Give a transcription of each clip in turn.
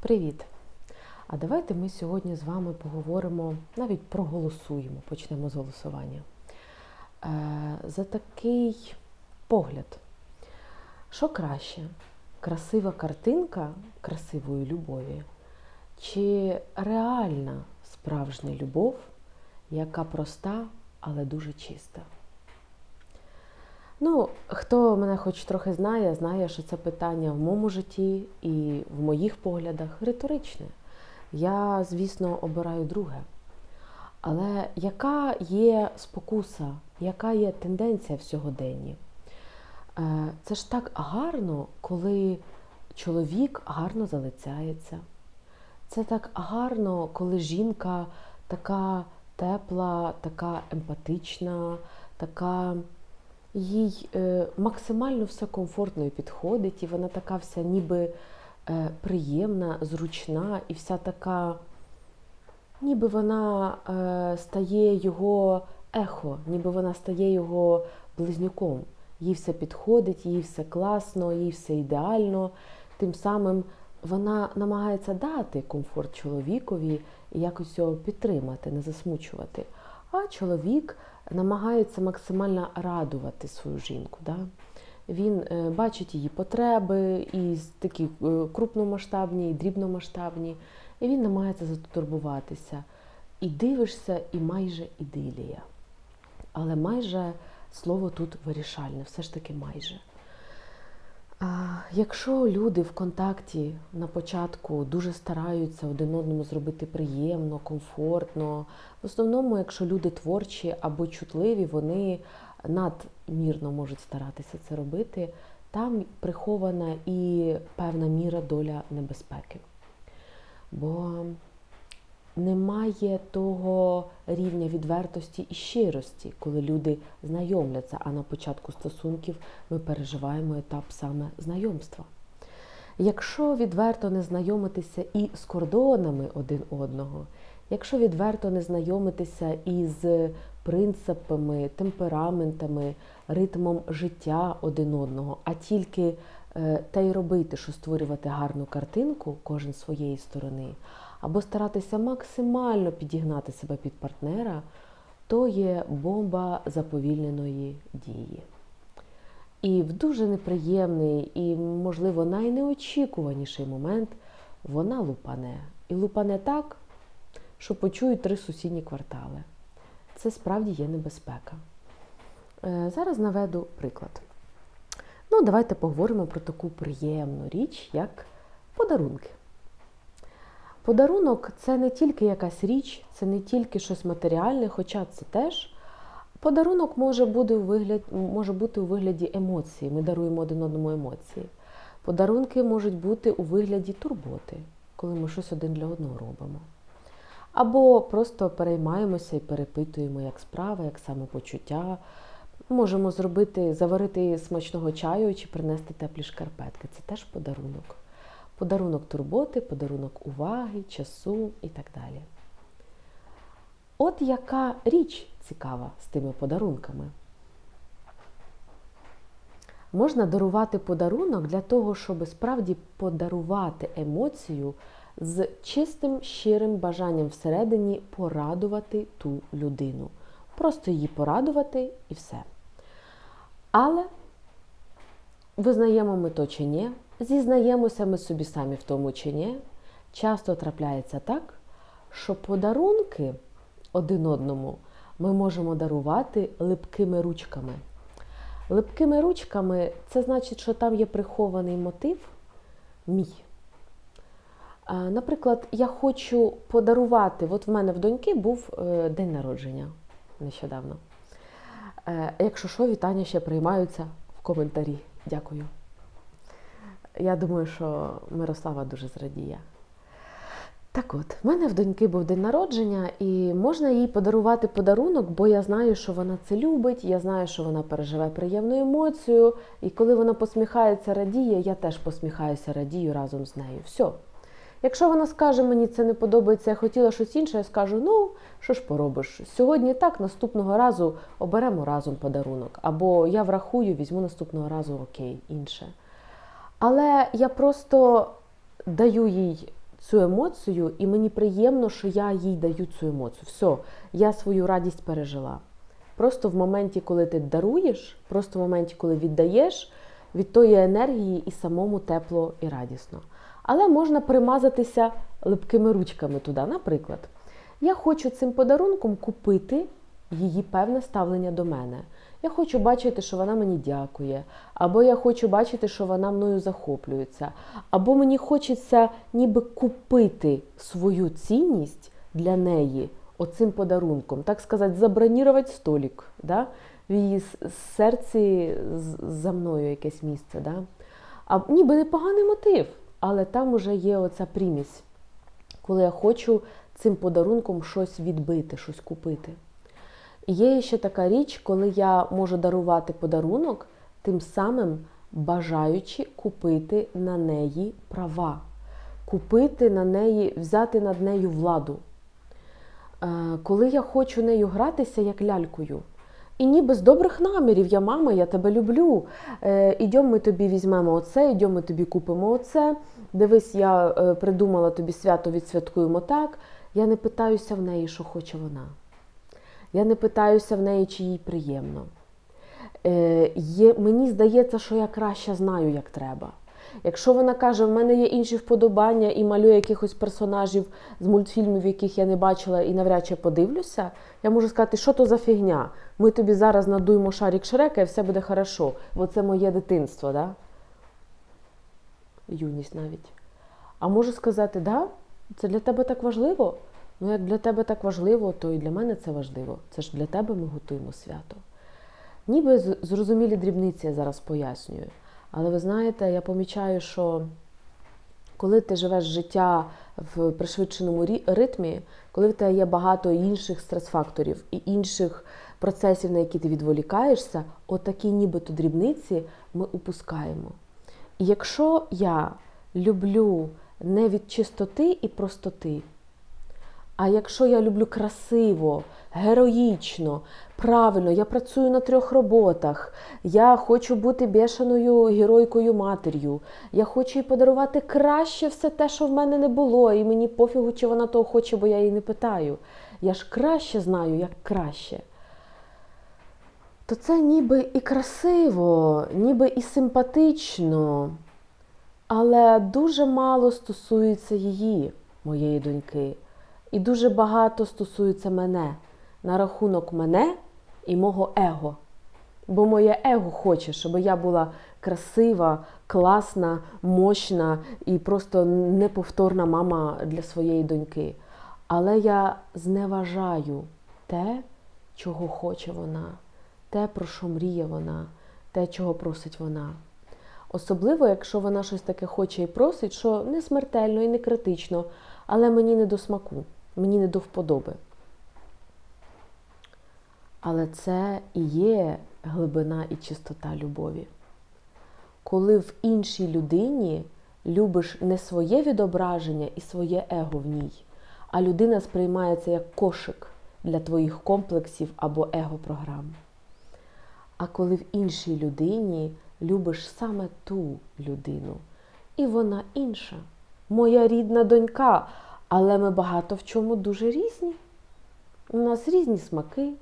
Привіт! А давайте ми сьогодні з вами поговоримо, навіть проголосуємо, почнемо з голосування. Е, за такий погляд, що краще? Красива картинка красивої любові, чи реальна справжня любов, яка проста, але дуже чиста? Ну, хто мене хоч трохи знає, знає, що це питання в моєму житті і в моїх поглядах риторичне. Я, звісно, обираю друге. Але яка є спокуса, яка є тенденція в сьогоденні? Е, Це ж так гарно, коли чоловік гарно залицяється. Це так гарно, коли жінка така тепла, така емпатична, така їй е, максимально все комфортно і підходить, і вона така вся ніби е, приємна, зручна, і вся така, ніби вона е, стає його ехо, ніби вона стає його близнюком. Їй все підходить, їй все класно, їй все ідеально. Тим самим вона намагається дати комфорт чоловікові і якось його підтримати, не засмучувати. А чоловік намагається максимально радувати свою жінку. Да? Він е, бачить її потреби, і такі е, крупномасштабні, і дрібномасштабні, і він намагається затурбуватися. І дивишся, і майже ідилія. Але майже слово тут вирішальне, все ж таки майже. Якщо люди в контакті на початку дуже стараються один одному зробити приємно, комфортно, в основному, якщо люди творчі або чутливі, вони надмірно можуть старатися це робити, там прихована і певна міра доля небезпеки. Бо немає того рівня відвертості і щирості, коли люди знайомляться, а на початку стосунків ми переживаємо етап саме знайомства. Якщо відверто не знайомитися і з кордонами один одного, якщо відверто не знайомитися із принципами, темпераментами, ритмом життя один одного, а тільки е, те й робити, що створювати гарну картинку, кожен своєї сторони, або старатися максимально підігнати себе під партнера, то є бомба заповільненої дії. І в дуже неприємний і, можливо, найнеочікуваніший момент вона лупане. І лупане так, що почують три сусідні квартали. Це справді є небезпека. Е, Зараз наведу приклад. Ну, давайте поговоримо про таку приємну річ, як подарунки. Подарунок це не тільки якась річ, це не тільки щось матеріальне, хоча це теж. Подарунок може бути у вигляді, може бути у вигляді емоцій. Ми даруємо один одному емоції. Подарунки можуть бути у вигляді турботи, коли ми щось один для одного робимо. Або просто переймаємося і перепитуємо, як справа, як самопочуття. Можемо зробити, заварити смачного чаю чи принести теплі шкарпетки. Це теж подарунок. Подарунок турботи, подарунок уваги, часу і так далі. От яка річ цікава з тими подарунками. Можна дарувати подарунок для того, щоб справді подарувати емоцію з чистим, щирим бажанням всередині порадувати ту людину. Просто її порадувати і все. Але визнаємо ми то чи ні, зізнаємося ми собі самі в тому чи ні, часто трапляється так, що подарунки один одному ми можемо дарувати липкими ручками. Липкими ручками це значить, що там є прихований мотив мій. Наприклад, я хочу подарувати, от в мене в доньки був е, день народження нещодавно. Е, Якщо що, вітання ще приймаються в коментарі. Дякую. Я думаю, що Мирослава дуже зрадіє. Так от, в мене в доньки був день народження, і можна їй подарувати подарунок, бо я знаю, що вона це любить, я знаю, що вона переживе приємну емоцію. І коли вона посміхається, радіє, я теж посміхаюся, радію разом з нею. Все. Якщо вона скаже, мені це не подобається, я хотіла щось інше, я скажу, ну, що ж поробиш? Сьогодні так, наступного разу оберемо разом подарунок. Або я врахую, візьму наступного разу окей, інше. Але я просто даю їй цю емоцію, і мені приємно, що я їй даю цю емоцію. Все, я свою радість пережила. Просто в моменті, коли ти даруєш, просто в моменті, коли віддаєш, від тої енергії і самому тепло і радісно. Але можна примазатися липкими ручками туди. Наприклад, я хочу цим подарунком купити її певне ставлення до мене. Я хочу бачити, що вона мені дякує, або я хочу бачити, що вона мною захоплюється, або мені хочеться ніби купити свою цінність для неї оцим подарунком, так сказати, забронірувати столик, да? в її серці за мною якесь місце. Да? А ніби непоганий мотив, але там уже є оця примість, коли я хочу цим подарунком щось відбити, щось купити. Є ще така річ, коли я можу дарувати подарунок, тим самим бажаючи купити на неї права, купити на неї, взяти над нею владу. Е, Коли я хочу нею гратися як лялькою, і ніби з добрих намірів, я мама, я тебе люблю. Е, ідьом ми тобі візьмемо оце, ідьом ми тобі купимо оце. Дивись, я е, придумала тобі свято, відсвяткуємо так. Я не питаюся в неї, що хоче вона. Я не питаюся в неї, чи їй приємно. Е, є, мені здається, що я краще знаю, як треба. Якщо вона каже, в мене є інші вподобання і малює якихось персонажів з мультфільмів, яких я не бачила і навряд чи подивлюся, я можу сказати, що то за фігня. Ми тобі зараз надуємо шарик Шрека і все буде хорошо, бо це моє дитинство, да? юність навіть. А можу сказати, да, це для тебе так важливо. Ну, як для тебе так важливо, то і для мене це важливо. Це ж для тебе ми готуємо свято. Ніби зрозумілі дрібниці я зараз пояснюю. Але ви знаєте, я помічаю, що коли ти живеш життя в пришвидшеному ритмі, коли в тебе є багато інших стрес-факторів і інших процесів, на які ти відволікаєшся, отакі нібито дрібниці ми упускаємо. І якщо я люблю не від чистоти і простоти, а якщо я люблю красиво, героїчно, правильно, я працюю на трьох роботах, я хочу бути бешеною геройкою матір'ю, я хочу їй подарувати краще все те, що в мене не було, і мені пофігу, чи вона того хоче, бо я її не питаю. Я ж краще знаю, як краще. То це ніби і красиво, ніби і симпатично, але дуже мало стосується її, моєї доньки. І дуже багато стосується мене на рахунок мене і мого его. Бо моє его хоче, щоб я була красива, класна, мощна і просто неповторна мама для своєї доньки. Але я зневажаю те, чого хоче вона, те, про що мріє вона, те, чого просить вона. Особливо, якщо вона щось таке хоче і просить, що не смертельно і не критично, але мені не до смаку, мені не до вподоби. Але це і є глибина і чистота любові. Коли в іншій людині любиш не своє відображення і своє его в ній, а людина сприймається як кошик для твоїх комплексів або его-програм. А коли в іншій людині любиш саме ту людину, і вона інша, моя рідна донька, але ми багато в чому дуже різні. У нас різні смаки,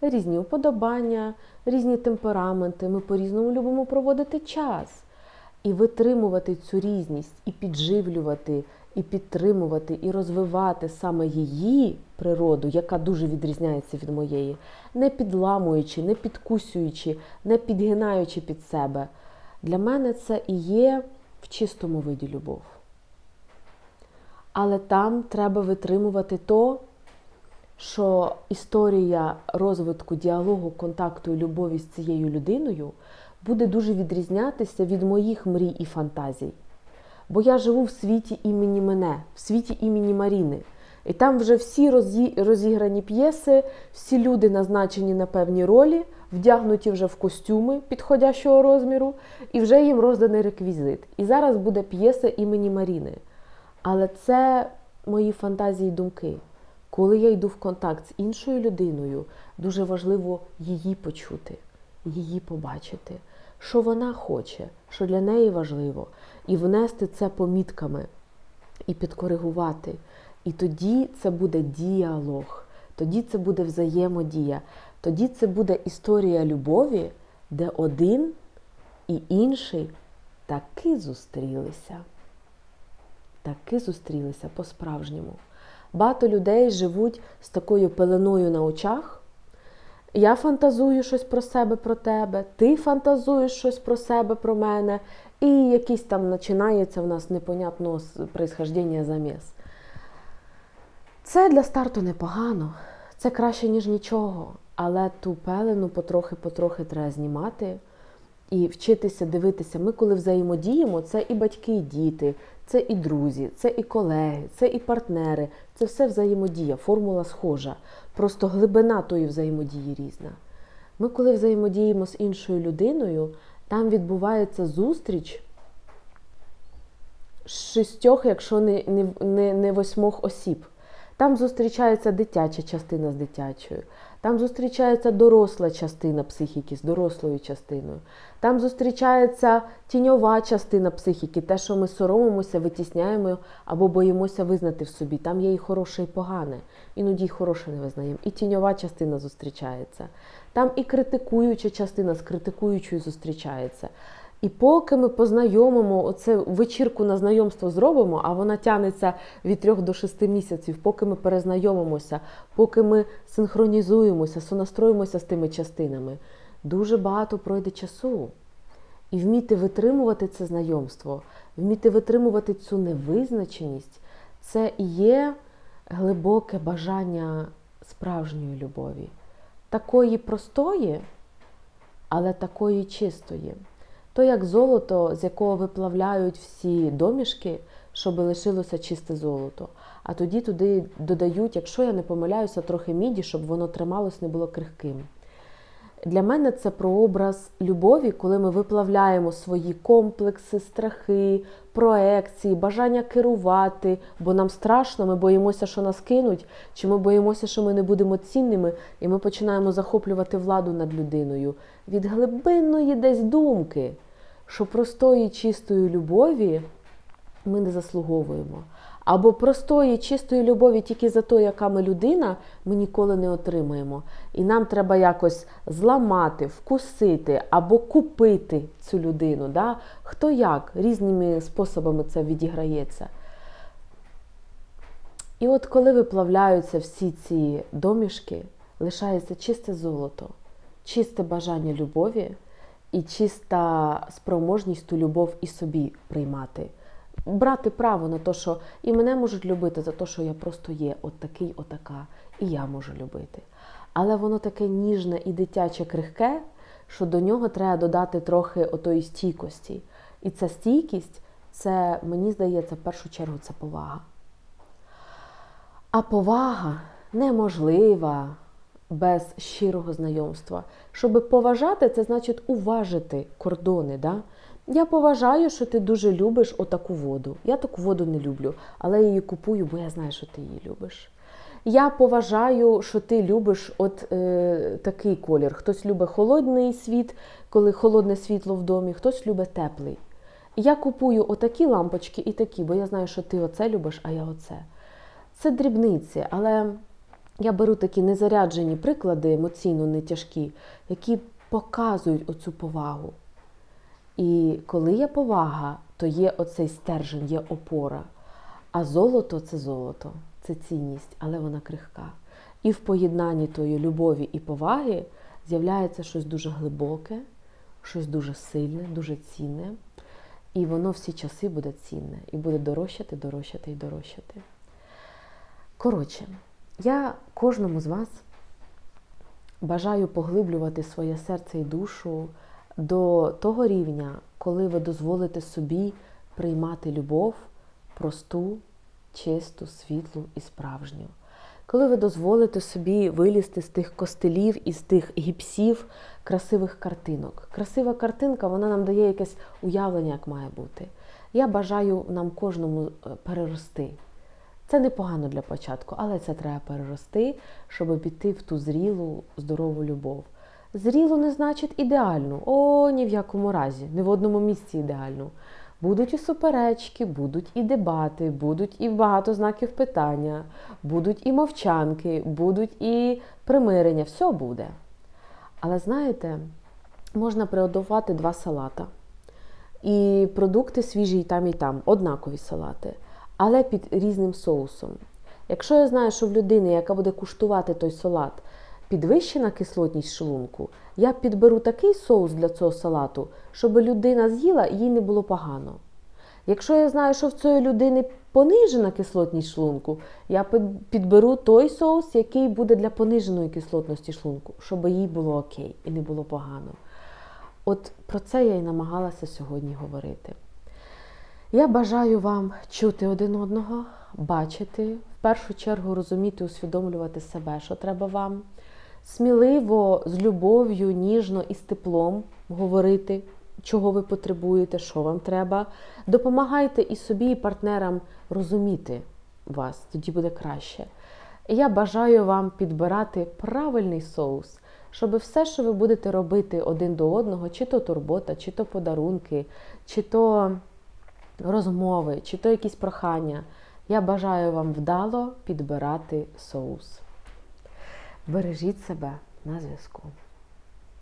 різні уподобання, різні темпераменти. Ми по-різному любимо проводити час. І витримувати цю різність, і підживлювати, і підтримувати, і розвивати саме її природу, яка дуже відрізняється від моєї, не підламуючи, не підкусюючи, не підгинаючи під себе. Для мене це і є в чистому виді любов. Але там треба витримувати то, що історія розвитку діалогу, контакту і любові з цією людиною буде дуже відрізнятися від моїх мрій і фантазій. Бо я живу в світі імені мене, в світі імені Маріни. І там вже всі розі- розіграні п'єси, всі люди назначені на певні ролі, вдягнуті вже в костюми підходящого розміру, і вже їм розданий реквізит. І зараз буде п'єса імені Маріни. Але це мої фантазії думки. Коли я йду в контакт з іншою людиною, дуже важливо її почути, її побачити, що вона хоче, що для неї важливо, і внести це помітками. і підкоригувати. І тоді це буде діалог, тоді це буде взаємодія, тоді це буде історія любові, де один і інший таки зустрілися. Таки зустрілися по-справжньому. Багато людей живуть з такою пеленою на очах. Я фантазую щось про себе, про тебе, ти фантазуєш щось про себе, про мене, і якийсь там починається в нас непонятного с- происхождення заміс. Це для старту непогано, це краще, ніж нічого. Але ту пелену потрохи-потрохи треба знімати і вчитися дивитися. Ми, коли взаємодіємо, це і батьки, і діти, це і друзі, це і колеги, це і партнери. Це все взаємодія, формула схожа. Просто глибина тої взаємодії різна. Ми, коли взаємодіємо з іншою людиною, там відбувається зустріч шістьох, якщо не, не, не, не восьмох осіб. Там зустрічається дитяча частина з дитячою, там зустрічається доросла частина психіки з дорослою частиною, там зустрічається тіньова частина психіки, те, що ми соромимося, витісняємо або боїмося визнати в собі. Там є і хороше, і погане. Іноді й хороше не визнаємо. І тіньова частина зустрічається. Там і критикуюча частина з критикуючою зустрічається. І поки ми познайомимо оце вечірку на знайомство зробимо, а вона тягнеться від 3 до 6 місяців, поки ми перезнайомимося, поки ми синхронізуємося, сонастроїмося з тими частинами, дуже багато пройде часу. І вміти витримувати це знайомство, вміти витримувати цю невизначеність, це і є глибоке бажання справжньої любові, такої простої, але такої чистої. То як золото, з якого виплавляють всі домішки, щоб лишилося чисте золото. А тоді туди додають, якщо я не помиляюся, трохи міді, щоб воно трималось, не було крихким. Для мене це прообраз любові, коли ми виплавляємо свої комплекси, страхи, проекції, бажання керувати, бо нам страшно, ми боїмося, що нас кинуть, чи ми боїмося, що ми не будемо цінними, і ми починаємо захоплювати владу над людиною від глибинної десь думки, що простої чистої любові ми не заслуговуємо. Або простої чистої любові тільки за те, яка ми людина, ми ніколи не отримаємо. І нам треба якось зламати, вкусити або купити цю людину. Да? Хто як, різними способами це відіграється. І от коли виплавляються всі ці домішки, лишається чисте золото, чисте бажання любові і чиста спроможність ту любов і собі приймати. Брати право на те, що і мене можуть любити за те, що я просто є от такий, отака, і я можу любити. Але воно таке ніжне і дитяче крихке, що до нього треба додати трохи отої стійкості. І ця стійкість, це, мені здається, в першу чергу це повага. А повага неможлива без щирого знайомства. Щоб поважати, це значить уважити кордони. Да? Я поважаю, що ти дуже любиш отаку воду. Я таку воду не люблю, але я її купую, бо я знаю, що ти її любиш. Я поважаю, що ти любиш от е, такий колір. Хтось любить холодний світ, коли холодне світло в домі, хтось любить теплий. Я купую отакі лампочки і такі, бо я знаю, що ти оце любиш, а я оце. Це дрібниці, але я беру такі незаряджені приклади, емоційно не тяжкі, які показують оцю повагу. І коли є повага, то є оцей стержень, є опора. А золото це золото, це цінність, але вона крихка. І в поєднанні тої любові і поваги з'являється щось дуже глибоке, щось дуже сильне, дуже цінне. І воно всі часи буде цінне і буде дорожчати, дорожчати і дорожчати. Коротше, я кожному з вас бажаю поглиблювати своє серце і душу до того рівня, коли ви дозволите собі приймати любов просту, чисту, світлу і справжню. Коли ви дозволите собі вилізти з тих костелів і з тих гіпсів красивих картинок. Красива картинка, вона нам дає якесь уявлення, як має бути. Я бажаю нам кожному е, перерости. Це непогано для початку, але це треба перерости, щоб піти в ту зрілу, здорову любов. Зрілу не значить ідеальну. О, ні в якому разі, ні в одному місці ідеальну. Будуть і суперечки, будуть і дебати, будуть і багато знаків питання, будуть і мовчанки, будуть і примирення, все буде. Але знаєте, можна приготувати два салата. І продукти свіжі і там, і там, однакові салати, але під різним соусом. Якщо я знаю, що в людини, яка буде куштувати той салат, підвищена кислотність шлунку, я підберу такий соус для цього салату, щоб людина з'їла і їй не було погано. Якщо я знаю, що в цієї людини понижена кислотність шлунку, я підберу той соус, який буде для пониженої кислотності шлунку, щоб їй було окей і не було погано. От про це я і намагалася сьогодні говорити. Я бажаю вам чути один одного, бачити, в першу чергу розуміти, усвідомлювати себе, що треба вам. Сміливо, з любов'ю, ніжно і з теплом говорити, чого ви потребуєте, що вам треба. Допомагайте і собі, і партнерам розуміти вас, тоді буде краще. Я бажаю вам підбирати правильний соус, щоб все, що ви будете робити один до одного, чи то турбота, чи то подарунки, чи то розмови, чи то якісь прохання. Я бажаю вам вдало підбирати соус. Бережіть себе на зв'язку.